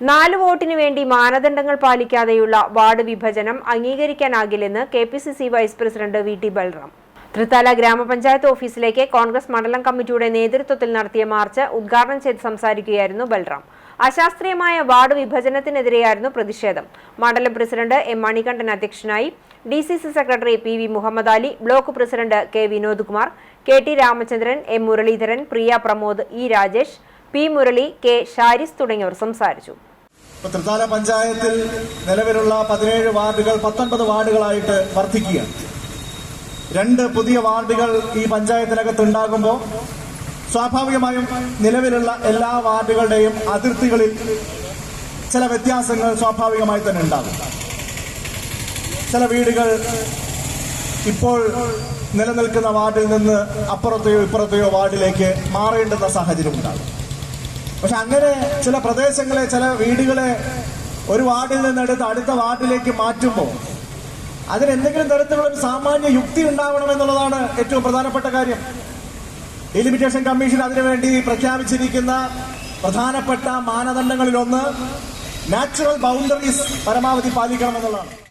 നാല് വോട്ടിന് വേണ്ടി മാനദണ്ഡങ്ങൾ പാലിക്കാതെയുള്ള വാർഡ് വിഭജനം അംഗീകരിക്കാനാകില്ലെന്ന് K P C C vice president V T Balram. Thrithala ഗ്രാമപഞ്ചായത്ത് ഓഫീസിലേക്ക് കോൺഗ്രസ് മണ്ഡലം കമ്മിറ്റിയുടെ നേതൃത്വത്തിൽ നടത്തിയ മാർച്ച് ഉദ്ഘാടനം ചെയ്ത് സംസാരിക്കുകയായിരുന്നു ബൽറാം. അശാസ്ത്രീയമായ വാർഡ് വിഭജനത്തിനെതിരെയായിരുന്നു പ്രതിഷേധം. മണ്ഡലം പ്രസിഡന്റ് എം മണികണ്ഠൻ അധ്യക്ഷനായി D C C secretary P V Muhammad Ali block president K Vinod Kumar K T Ramachandran M Muraleedharan Priya Pramod E Rajesh P Murali K Sharis തുടങ്ങിയവർ സംസാരിച്ചു. ത്രിതാല പഞ്ചായത്തിൽ നിലവിലുള്ള പതിനേഴ് വാർഡുകൾ പത്തൊൻപത് വാർഡുകളായിട്ട് വർദ്ധിക്കുകയാണ്. രണ്ട് പുതിയ വാർഡുകൾ ഈ പഞ്ചായത്തിനകത്ത് ഉണ്ടാകുമ്പോൾ സ്വാഭാവികമായും നിലവിലുള്ള എല്ലാ വാർഡുകളുടെയും അതിർത്തികളിൽ ചില വ്യത്യാസങ്ങൾ സ്വാഭാവികമായി തന്നെ ഉണ്ടാകും. ചില വീടുകൾ ഇപ്പോൾ നിലനിൽക്കുന്ന വാർഡിൽ നിന്ന് അപ്പുറത്തെയോ ഇപ്പുറത്തെയോ വാർഡിലേക്ക് മാറേണ്ടുന്ന സാഹചര്യം ഉണ്ടാകും. പക്ഷെ അങ്ങനെ ചില പ്രദേശങ്ങളെ ചില വീടുകളെ ഒരു വാർഡിൽ നിന്നെടുത്ത് അടുത്ത വാർഡിലേക്ക് മാറ്റുമ്പോൾ അതിനെന്തെങ്കിലും തരത്തിലുള്ള ഒരു സാമാന്യ യുക്തി ഉണ്ടാവണം എന്നുള്ളതാണ് ഏറ്റവും പ്രധാനപ്പെട്ട കാര്യം. ഡെലിമിറ്റേഷൻ കമ്മീഷൻ അതിനുവേണ്ടി പ്രഖ്യാപിച്ചിരിക്കുന്ന പ്രധാനപ്പെട്ട മാനദണ്ഡങ്ങളിലൊന്ന് നാച്ചുറൽ ബൗണ്ടറീസ് പരമാവധി പാലിക്കണമെന്നുള്ളതാണ്